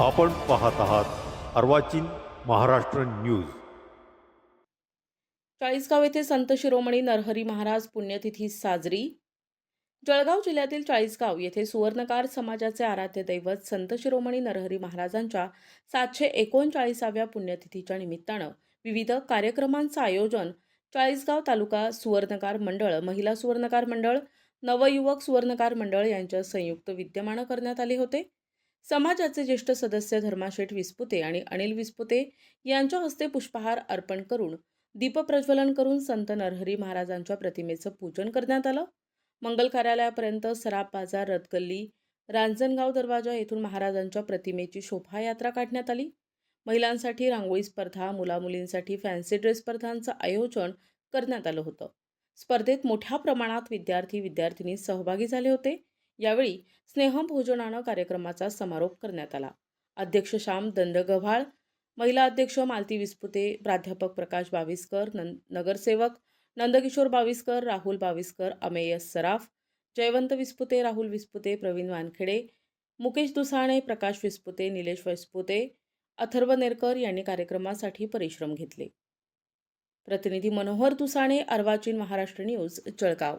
आपण पाहत आहात अर्वाचीन महाराष्ट्र न्यूज. चाळीसगाव येथे संत शिरोमणी नरहरी महाराज पुण्यतिथी साजरी. जळगाव जिल्ह्यातील चाळीसगाव येथे सुवर्णकार समाजाचे आराध्य दैवत संत शिरोमणी नरहरी महाराजांच्या सातशे एकोणचाळीसाव्या पुण्यतिथीच्या निमित्तानं विविध कार्यक्रमांचं आयोजन चाळीसगाव तालुका सुवर्णकार मंडळ महिला सुवर्णकार मंडळ नवयुवक सुवर्णकार मंडळ यांच्या संयुक्त विद्यमानं करण्यात आले होते. समाजाचे ज्येष्ठ सदस्य धर्माशेठ विस्पुते आणि अनिल विस्पुते यांच्या हस्ते पुष्पहार अर्पण करून दीपप्रज्वलन करून संत नरहरी महाराजांच्या प्रतिमेचं पूजन करण्यात आलं. मंगल कार्यालयापर्यंत सराब बाजार रथगल्ली रांजणगाव दरवाजा येथून महाराजांच्या प्रतिमेची शोभायात्रा काढण्यात आली. महिलांसाठी रांगोळी स्पर्धा मुलामुलींसाठी फॅन्सी ड्रेस स्पर्धांचं आयोजन करण्यात आलं होतं. स्पर्धेत मोठ्या प्रमाणात विद्यार्थी विद्यार्थिनी सहभागी झाले होते. यावेळी स्नेहभोजनानं कार्यक्रमाचा समारोप करण्यात आला. अध्यक्ष श्याम दंडगव्हाळ महिला अध्यक्ष मालती विस्पुते प्राध्यापक प्रकाश बाविस्कर नं नगरसेवक नंदकिशोर बाविस्कर राहुल बाविस्कर अमेयस सराफ जयवंत विस्पुते राहुल विस्पुते प्रवीण वानखेडे मुकेश दुसाणे प्रकाश विस्पुते निलेश विस्पुते अथर्व नेरकर यांनी कार्यक्रमासाठी परिश्रम घेतले. प्रतिनिधी मनोहर तुसाणे अर्वाचीन महाराष्ट्र न्यूज जळगाव